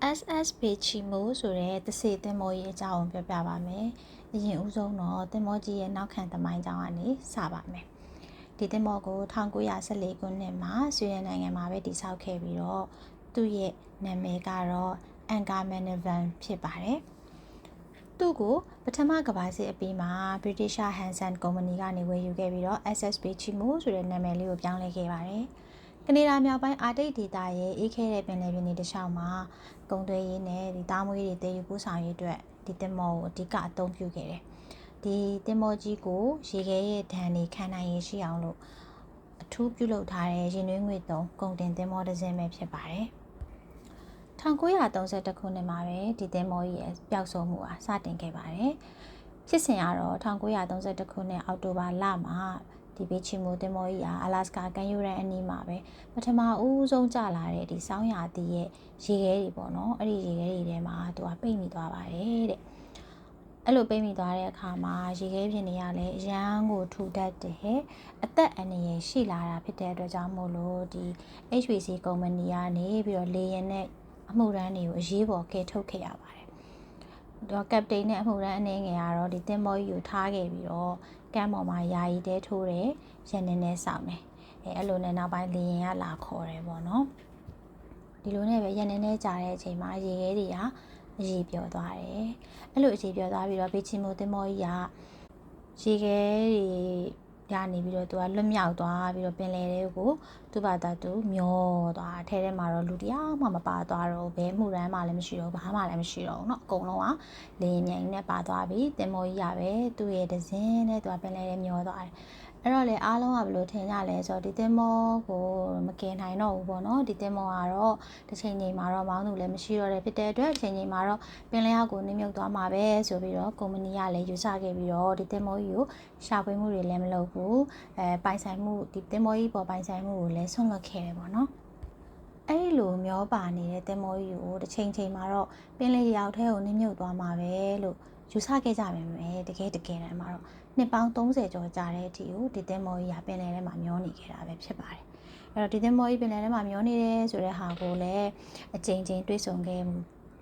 SS ဘေချီမိုဆိုတဲ့တစေသင်္ဘောကြီးအကြောင်းကိုပြောပြပါမယ်။အရင်ဦးဆုံးတော့သင်္ဘောကြီးရဲ့နောက်ခံသမိုင်းကြောင်းကနေစပါမယ်။ဒီသင်္ဘောကို1914ခုနှစ်မှာဆွေဒင်နိုင်ငံမှာပဲတည်ဆောက်ခဲ့ပြီးတော့သူ့ရဲ့နာမည်ကတော့ Anchor Manavan ဖြစ်ပါတယ်။သူ့ကိုပထမကမ္ဘာစစ်အပြီးမှာ British Hanson Company ကနေဝယ်ယူခဲ့ပြီးတော့ SS Bechimo ဆိုတဲ့နာမည်လေးကိုပြောင်းလဲခဲ့ပါတယ်။ ကနေဒါမြောက်ပိုင်းအာတိတ်ဒေသရဲ့အေးခဲတဲ့ပင်လယ်ပြင်တွေတခြားမှာကုန်းသွယ်ရေးနဲ့ဒီသားမွေးတွေတည်ယူပို့ဆောင်ရေးအတွက်ဒီတင်မောကိုအဓိကအသုံးပြုခဲ့တယ်။ဒီတင်မောကြီးကိုရေခဲရဲ့ဒဏ်တွေခံနိုင်ရရှိအောင်လို့အထူးပြုလုပ်ထားတဲ့ရင်နှွေးငွေသုံးကုန်တင်တင်မောတစ်စင်းပဲဖြစ်ပါတယ်။1932ခုနှစ်မှာပဲဒီတင်မောကြီးရဲ့ပျောက်ဆုံးမှုအားစတင်ခဲ့ပါတယ်။ဖြစ်စဉ်ကတော့1932ခုနှစ်အောက်တိုဘာလမှာ ဒီဘေးချီမိုတင်မောကြီးဟာအလာစကာကန်ယူရန်အနီးမှာပဲပထမဦးဆုံးကျလာတဲ့ဒီဆောင်းရာသီရဲ့ရေခဲတွေပေါ့နော်အဲ့ဒီရေခဲတွေထဲမှာသူကပိတ်မိသွားပါတယ်တဲ့အဲ့လိုပိတ်မိသွားတဲ့အခါမှာရေခဲပြင်တွေကလည်းအရန်ကိုထူတတ်တယ်အသက်အန္တရာယ်ရှိလာတာဖြစ်တဲ့အတွက်ကြောင့်မို့လို့ဒီ HVC ကုမ္ပဏီကနေပြီးတော့လေယာဉ်နဲ့အမှုရန်တွေကိုအရေးပေါ်ကယ်ထုတ်ခဲ့ရပါတယ်တော့ကပတိန်နဲ့အမှုရန်အနေငယ်ကတော့ဒီတင်မောကြီးကိုထားခဲ့ပြီးတော့ ကမ်းပေါ်မှာယာယီတဲထိုးတယ်ရန်နေနဲ့စောင့်တယ်အဲအဲ့လိုနဲ့နောက်ပိုင်းလေရင်ကလာခေါ်တယ်ပေါ့နော်ဒီလိုနဲ့ပဲရန်နေနဲ့ကြာတဲ့အချိန်မှာရေခဲတွေကအရေးပြောသွားတယ်အဲ့လိုအရေးပြောသွားပြီးတော့ဘေချီမိုတင်မောကြီးကရေခဲတွေ ရနေပြီးတော့သူကလွတ်မြောက်သွားပြီးတော့ပင်လယ်တွေကိုသူ့ဘာသာသူမျောသွားအထဲထဲမှာတော့လူတယောက်မှမပါသွားတော့ဘဲမှုရမ်းမှလည်းမရှိတော့ဘာမှလည်းမရှိတော့ဘူးเนาะအကုန်လုံးကလေရင်မြိုင်နဲ့ပါသွားပြီတင်မောကြီးရပဲသူ့ရဲ့ဒဇင်းနဲ့သူကပင်လယ်ထဲမျောသွားတယ် အဲ့တော့လေအားလုံးကဘယ်လိုထင်ကြလဲဆိုတော့ဒီသင်္ဘောကိုမကင်နိုင်တော့ဘူးပေါ့နော်ဒီသင်္ဘောကတော့တစ်ချိန်ချိန်မှာတော့မောင်းသူလည်းမရှိတော့တဲ့ဖြစ်တဲ့အတွက်တစ်ချိန်ချိန်မှာတော့ပင်လယ်အောက်ကိုနှိမ့်မြုပ်သွားမှာပဲဆိုပြီးတော့ကုမ္ပဏီကလည်းယူဆခဲ့ပြီးတော့ဒီသင်္ဘောကြီးကိုရှာဖွေမှုတွေလည်းမလုပ်ဘူးအဲပိုင်ဆိုင်မှုဒီသင်္ဘောကြီးပေါ်ပိုင်ဆိုင်မှုကိုလည်းဆွန့်လွတ်ခဲ့တယ်ပေါ့နော်အဲ့ဒီလိုမျောပါနေတဲ့တင်မောကြီးကိုတစ်ချိန်ချိန်မှာတော့ပင်လယ်ရောက်ထဲကိုနှိမ့်မြုပ်သွားမှာပဲလို့ ယူဆခဲ့ကြပါမယ်တကယ်တကယ်တမ်းမှာတော့နှစ်ပေါင်း30ကျော်ကြာတဲ့အထိကိုဒီသင်္ဘောကြီးကပင်လယ်ထဲမှာမျောနေခဲ့တာပဲဖြစ်ပါတယ်အဲ့တော့ဒီသင်္ဘောကြီးပင်လယ်ထဲမှာမျောနေတယ်ဆိုတဲ့ဟာကိုလည်းအကြိမ်ကြိမ်တွေးဆုံခဲ့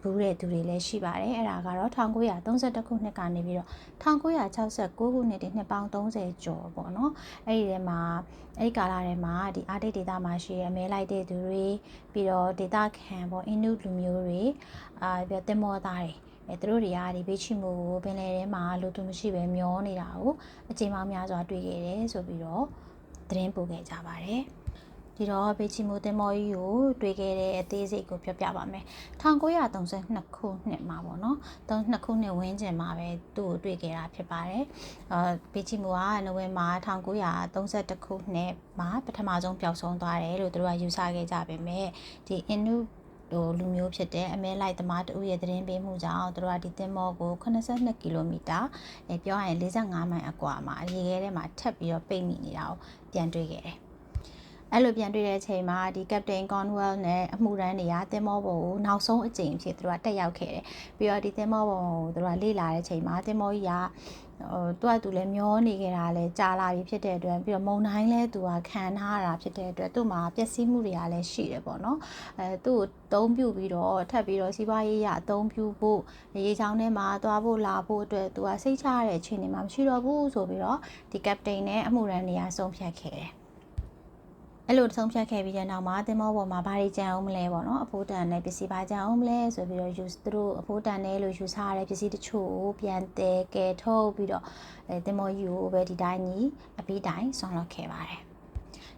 ဘူးတဲ့သူတွေလည်းရှိပါတယ်အဲ့ဒါကတော့1932ခုနှစ်ကနေပြီးတော့1969ခုနှစ်ဒီနှစ်ပေါင်း30ကျော်ပေါ့နော်အဲ့ဒီထဲမှာအဲ့ဒီကာလထဲမှာဒီအာတိတ်ဒေတာမှာရှိရဲမဲလိုက်တဲ့သူတွေပြီးတော့ဒေတာခံပေါ့အင်နုလူမျိုးတွေအာပြီးတော့တင်မောသားတွေ အဲသူတို့တွေကဒီဘေးချီမိုကိုပင်လယ်ထဲမှာလူသူမရှိပဲမျောနေတာကိုအချိန်မှများစွာတွေ့ခဲ့တယ်ဆိုပြီးတော့သတင်းပို့ခဲ့ကြပါတယ်ဒီတော့ဘေချီမိုတင်မော်ကြီးကိုတွေ့ခဲ့တဲ့အသေးစိတ်ကိုပြောပြပါမယ်1932ခုနှစ်မှာပေါ့နော်32ခုနှစ်ဝန်းကျင်မှာပဲသူ့ကိုတွေ့ခဲ့တာဖြစ်ပါတယ်အာဘေချီမိုကနိုဝင်ဘာ1932ခုနှစ်မှာပထမဆုံးပျောက်ဆုံးသွားတယ်လို့သူတို့ကယူဆခဲ့ကြပေမဲ့ဒီအင်နု ဟိုလူမျိုးဖြစ်တဲ့အမဲလိုက်သမားတူရဲ့သတင်းပေးမှုကြောင့်တို့ကဒီတင်မောကို82ကီလိုမီတာအဲပြောရရင်45မိုင်အကွာမှာရေခဲထဲမှာထပ်ပြီးတော့ပိတ်မိနေတာကိုပြန်တွေ့ခဲ့တယ်အဲ့လိုပြန်တွေ့တဲ့အချိန်မှာဒီ Captain Conwell နဲ့အမှုရန်တွေကတင်မောပေါ်ကိုနောက်ဆုံးအကြိမ်ဖြစ်သူတို့ကတက်ရောက်ခဲ့တယ်ပြီးတော့ဒီတင်မောပေါ်ကိုသူတို့ကလေ့လာတဲ့အချိန်မှာတင်မောကြီးက ဟိုသူကသူလည်းမျောနေခဲ့တာလည်းကြာလာပြီဖြစ်တဲ့အတွက်ပြီးတော့မုံတိုင်းလဲသူကခံထားတာဖြစ်တဲ့အတွက်သူ့မှာပျက်စီးမှုတွေကလည်းရှိတယ်ပေါ့နော်အဲသူ့ကိုတုံးပြူပြီးတော့ထပ်ပြီးတော့စီးပွားရေးရအသုံးပြုဖို့ရေချောင်းထဲမှာသွားဖို့လာဖို့အတွက်သူကစိတ်ချရတဲ့အခြေအနေမှာမရှိတော့ဘူးဆိုပြီးတော့ဒီကပတိန်နဲ့အမှုရန်တွေကဆုံးဖြတ်ခဲ့တယ် အဲ့လိုဆုံးဖြတ်ခဲ့ပြီးတဲ့နောက်မှာတင်မောပေါ်မှာဘာတွေကြံအောင်မလဲပေါ့နော်အဖိုးတန်နဲ့ပစ္စည်းဘာကြံအောင်မလဲဆိုပြီးတော့ use သူတို့အဖိုးတန်နဲ့လို့ယူဆရတဲ့ပစ္စည်းတချို့ကိုပြန်တဲကဲထုတ်ပြီးတော့အဲတင်မောယူကိုပဲဒီတိုင်းကြီးအပြီးတိုင်းဆွန်လွတ်ခဲ့ပါတယ်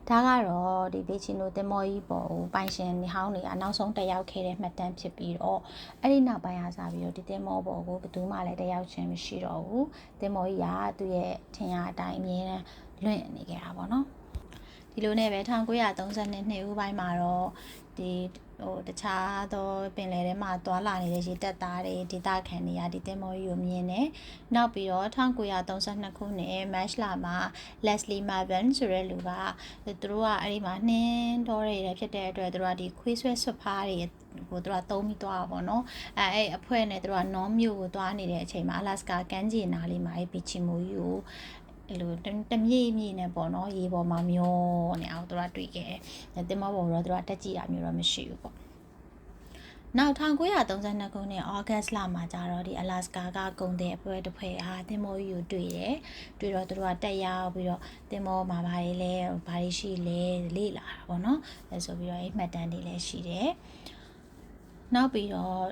ဒါကတော့ဒီဘေချီနိုတင်မောကြီးပေါ်ကိုပိုင်ရှင်နေဟောင်းနေအနောက်ဆုံးတက်ရောက်ခဲ့တဲ့မှတ်တမ်းဖြစ်ပြီးတော့အဲ့ဒီနောက်ပိုင်းအားစားပြီးတော့ဒီတင်မောပေါ်ကိုဘယ်သူမှလည်းတက်ရောက်ခြင်းမရှိတော့ဘူးတင်မောကြီးကသူ့ရဲ့ထင်ရအတိုင်းအမြဲတမ်းလွင့်နေခဲ့တာပေါ့နော် ဒီလိုနဲ့ပဲ1932နှစ်ဦးပိုင်းမှာတော့ဒီဟိုတခြားသောပင်လယ်ထဲမှာသွာလာနေတဲ့ရေတပ်သားတွေဒေသခံတွေကဒီတင်မောကြီးကိုမြင်တယ်။နောက်ပြီးတော့1932ခုနှစ် March လမှာ Leslie Marvin ဆိုတဲ့လူကသူတို့ကအဲ့ဒီမှာနှင်းတော်ရည်ဖြစ်တဲ့အတွက်သူတို့ကဒီခွေးဆွဲဆွတ်ဖားတွေဟိုသူကတုံးပြီးသွားတာပေါ့နော်အဲအဲ့အဖွဲ့နဲ့သူကနောမြို့ကိုသွားနေတဲ့အချိန်မှာအလတ်စကာကမ်းခြေနားလေးမှာအဲ့ဘီချီမိုကြီးကို အဲ့လိုတမြေ့မြေ့နဲ့ပေါ့နော်ရေပေါ်မှာမျောနေအောင်သူတို့တွေ့ခဲ့တယ်တင်မောပေါ်တော့သူတို့တက်ကြည့်တာမျိုးတော့မရှိဘူးပေါ့နောက်1932ခုနှစ်ဩဂတ်လမှာကျတော့ဒီအလာစကာကကုန်တဲ့အဖွဲ့တစ်ဖွဲ့အားတင်မောကြီးကိုတွေ့တယ်တွေ့တော့သူတို့ကတက်ရောက်ပြီးတော့တင်မောမှာဘာတွေလဲဘာတွေရှိလဲလေ့လာတာပေါ့နော်အဲဆိုပြီးတော့အဲ့မှတ်တမ်းတွေလည်းရှိတယ်နောက်ပြီးတော့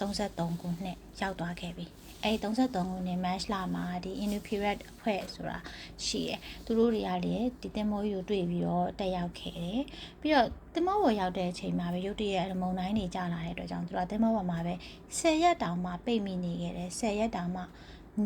1933ခုနှစ်ရောက်သွားခဲ့ပြီအဲ့33ခုနှစ် match လာမှာဒီ Inupiat အဖွဲ့ဆိုတာရှိတယ်သူတို့တွေကလေဒီတင်မောကြီးကိုတွေ့ပြီးတော့တက်ရောက်ခဲ့တယ်ပြီးတော့တင်မောပေါ်ရောက်တဲ့အချိန်မှာပဲရုတ်တရက်မုံတိုင်းတွေကြာလာတဲ့အတွက်ကြောင့်သူတို့ကတင်မောပေါ်မှာပဲ10ရက်တောင်မှပိတ်မိနေခဲ့တယ်10ရက်တောင်မှ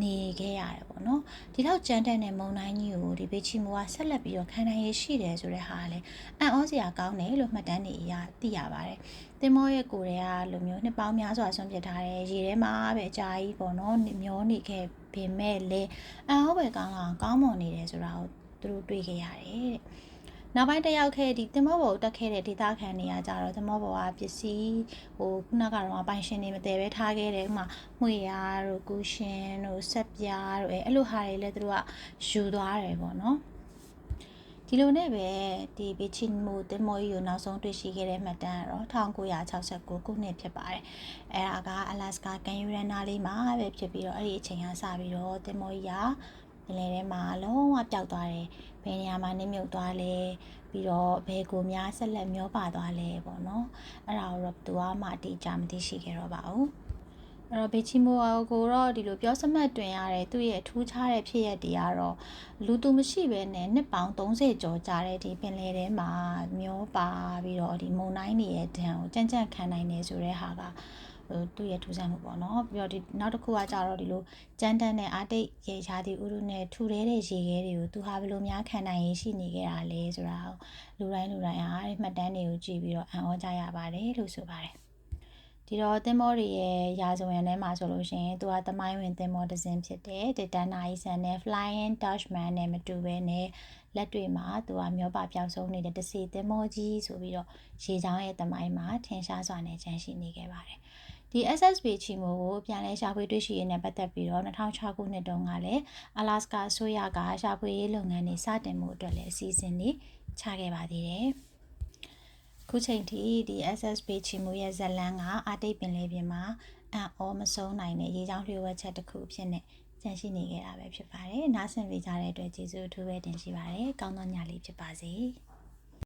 နေခဲ့ရတယ်ပေါ့နော်ဒီတော့ကြမ်းတဲ့နဲ့မုံတိုင်းကြီးကိုဒီဘေချီမိုကဆက်လက်ပြီးတော့ခံနိုင်ရရှိတယ်ဆိုတဲ့ဟာကလည်းအံ့ဩစရာကောင်းတယ်လို့မှတ်တမ်းတွေအရသိရပါတယ်တင်မောရဲ့ကိုယ်တွေကလိုမျိုးနှစ်ပေါင်းများစွာဆွန့်ပစ်ထားတယ်ရေထဲမှာပဲအကြာကြီးပေါ့နော်မျောနေခဲ့ပေမဲ့လေအံ့ဩပဲကောင်းအောင်ကောင်းမွန်နေတယ်ဆိုတာကိုသူတို့တွေ့ခဲ့ရတယ်တဲ့ နောက်ပိုင်းတက်ရောက်ခဲ့ဒီတင်မောဘောကိုတက်ခဲ့တဲ့ဒေသခံတွေကကြတော့တင်မောဘောကပစ္စည်းဟိုခုနကတော့ပိုင်ရှင်တွေမတည်ပဲထားခဲ့တယ်ဥမာမှွေရတို့ကူရှင်တို့ဆက်ပြားတို့အဲအဲ့လိုဟာတွေလည်းသူတို့ကယူသွားတယ်ပေါ့နော်ဒီလိုနဲ့ပဲဒီဘီချီမိုတင်မောကြီးကိုနောက်ဆုံးတွေ့ရှိခဲ့တဲ့မှတ်တမ်းကတော့1969ခုနှစ်ဖြစ်ပါတယ်။အဲဒါကအလတ်စကာကန်ယူရန်နာလေးမှာပဲဖြစ်ပြီးတော့အဲ့ဒီအချိန်ကစပြီးတော့တင်မောကြီးကပ င်လယ်ထဲမှာလုံးဝပျောက်သွားတယ်။ဘယ်နေရာမှာနစ်မြုပ်သွားလဲပြီးတော့ဘယ်ကိုများဆက်လက်မျောပါသွားလဲပေါ့နော်။အဲ့ဒါကိုတော့သူကမှအတိအကျမသိရှိခဲ့တော့ပါဘူး။အဲ့တော့ဘေချီမိုအာကိုတော့ဒီလိုပြောစမှတ်တွင်ရတဲ့သူ့ရဲ့ထူးခြားတဲ့ဖြစ်ရပ်တွေကတော့လူသူမရှိဘဲနဲ့နှစ်ပေါင်း30ကျော်ကြာတဲ့ဒီပင်လယ်ထဲမှာမျောပါပြီးတော့ဒီမုန်တိုင်းတွေရဲ့ဒဏ်ကိုကြမ်းကြမ်းခံနိုင်နေဆိုတဲ့ဟာကဟို သူ့ရဲ့ထူးဆန်းမှုပေါ့နော်ပြီးတော့ဒီနောက်တစ်ခုကကြတော့ဒီလိုကြမ်းတမ်းတဲ့အာတိတ်ရေချာတီဥရုနဲ့ထူရဲတဲ့ရေခဲတွေကိုသူဟာဘယ်လိုများခံနိုင်ရရှိနေခဲ့တာလဲဆိုတာလူတိုင်းလူတိုင်းအားမှတ်တမ်းတွေကိုကြည့်ပြီးတော့အံ့ဩကြရပါတယ်လို့ဆိုပါတယ်ဒီတော့သင်္ဘောတွေရဲ့ရာဇဝင်ထဲမှာဆိုလို့ရှိရင်သူကသမိုင်းဝင်သင်္ဘောတစ်စင်းဖြစ်တယ်တတန်နာကြီးဆန်နဲ့ Flying Dutchman နဲ့မတူဘဲနဲ့လက်တွေမှာသူကမျောပါပြောက်ဆုံးနေတဲ့တစီသင်္ဘောကြီးဆိုပြီးတော့ရေချောင်းရဲ့သမိုင်းမှာထင်ရှားစွာနဲ့ကျန်ရှိနေခဲ့ပါတယ် ဒီ SSB ချီမိုကိုပြန်လဲရှာဖွေတွေ့ရှိရေးနဲ့ပတ်သက်ပြီးတော့2006ခုနှစ်တုန်းကလည်း Alaska အစိုးရကရှာဖွေရေးလုပ်ငန်းတွေစတင်မှုအတွက်လည်းအစီအစဉ်တွေချခဲ့ပါသေးတယ်။ခုချိန်ထိဒီ SSB ချီမူရဲ့ဇလန်းကအာတိတ်ပင်လေးပြင်မှာအံ့ဩမဆုံးနိုင်တဲ့ရေချောင်းလျှို့ဝှက်ချက်တစ်ခုဖြစ်နေကျန်ရှိနေခဲ့တာပဲဖြစ်ပါတယ်။နားဆင်ပေးကြတဲ့အတွက်ကျေးဇူးအထူးပဲတင်ရှိပါတယ်။ကောင်းသောညလေးဖြစ်ပါစေ။